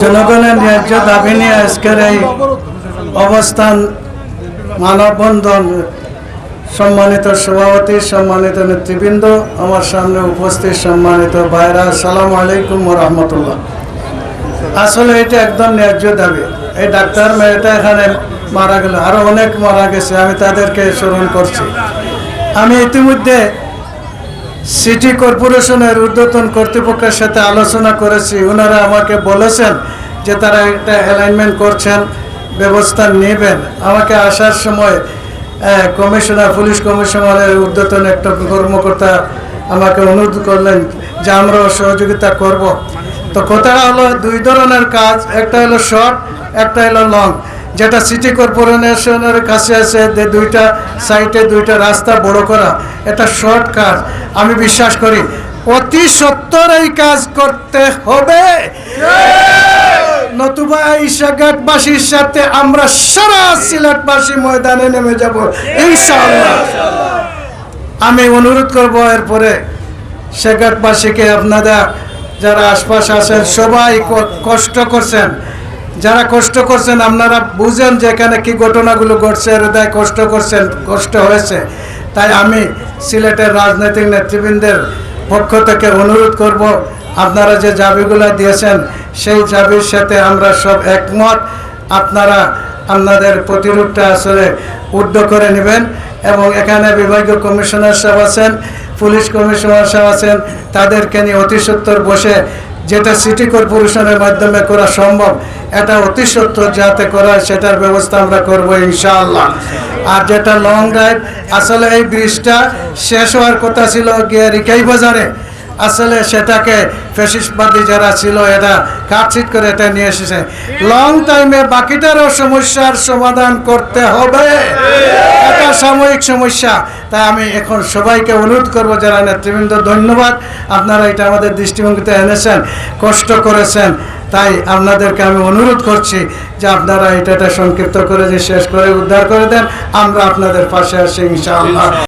জনগণের ন্যায্য দাবি নিয়ে আজকের এই অবস্থান মানববন্ধন সম্মানিত সভাপতি, সম্মানিত নেতৃবৃন্দ, আমার সামনে উপস্থিত সম্মানিত ভাইরা সালাম আলাইকুম রহমতুল্লাহ। আসলে এটা একদম ন্যায্য দাবি। এই ডাক্তার মেয়েটা এখানে মারা গেল। আরও অনেক মারা গেছে, আমি তাদেরকে স্মরণ করছি। আমি ইতিমধ্যে সিটি কর্পোরেশনের ঊর্ধ্বতন কর্তৃপক্ষের সাথে আলোচনা করেছি। ওনারা আমাকে বলেছেন যে তারা একটা অ্যালাইনমেন্ট করছেন, ব্যবস্থা নেবেন। আমাকে আসার সময় কমিশনার পুলিশ কমিশনারের ঊর্ধ্বতন একটা কর্মকর্তা আমাকে অনুরোধ করলেন যে আমরাও সহযোগিতা করব। তো কথাটা হলো দুই ধরনের কাজ, একটা হলো শর্ট একটা হলো লং যেটা সিটি কর্পোরেশনের কাছে আছে, যে দুইটা সাইটে দুইটা রাস্তা বড় করা, এটা শর্ট কাজ। আমি বিশ্বাস করি, অতি সত্তর এই কাজ করতে হবে। নতুবা এই সাগাটবাসীর সাথে আমরা সারা সিলেটবাসী ময়দানে নেমে যাব, ইনশাআল্লাহ। আমি অনুরোধ করব এরপরে শেখাটবাসীকে আপনারা যারা আশপাশ আছেন, সবাই কষ্ট করছেন। যারা কষ্ট করছেন, আপনারা বুঝেন যে এখানে কি ঘটনাগুলো ঘটছে, হৃদয় কষ্ট করছেন, কষ্ট হয়েছে। তাই আমি সিলেটের রাজনৈতিক নেতৃবৃন্দের পক্ষ থেকে অনুরোধ করব, আপনারা যে দাবিগুলো দিয়েছেন, সেই দাবির সাথে আমরা সব একমত। আপনারা আপনাদের প্রতিরোধটা আসলে ঊর্ধ্ব করে নেবেন এবং এখানে বিভাগীয় কমিশনার সাহেব আছেন, পুলিশ কমিশনার সাহেব আছেন, তাদেরকে নিয়ে অতি সত্তর বসে যেটা সিটি কর্পোরেশনের মাধ্যমে করা সম্ভব, এটা অতি সত্য যাতে করা সেটার ব্যবস্থা আমরা করব ইনশাআল্লাহ। আর যেটা লং ড্রাইভ আসলে এই ব্রিজটা শেষ হওয়ার কথা ছিল গিয়ে রিকাই বাজারে। আসলে সেটাকে ফেসিসবাদী যারা ছিল এটা কাটছিট করে এটা নিয়ে এসেছে। লং টাইমে বাকিটারও সমস্যার সমাধান করতে হবে। এটা সাময়িক সমস্যা। তাই আমি এখন সবাইকে অনুরোধ করব, যারা নেতৃবৃন্দ, ধন্যবাদ। আপনারা এটা আমাদের দৃষ্টিভঙ্গিতে এনেছেন, কষ্ট করেছেন, তাই আপনাদেরকে আমি অনুরোধ করছি যে আপনারা এটা এটা সংক্ষিপ্ত করে যে শেষ করে উদ্ধার করে দেন, আমরা আপনাদের পাশে আসি ইনশাআল্লাহ।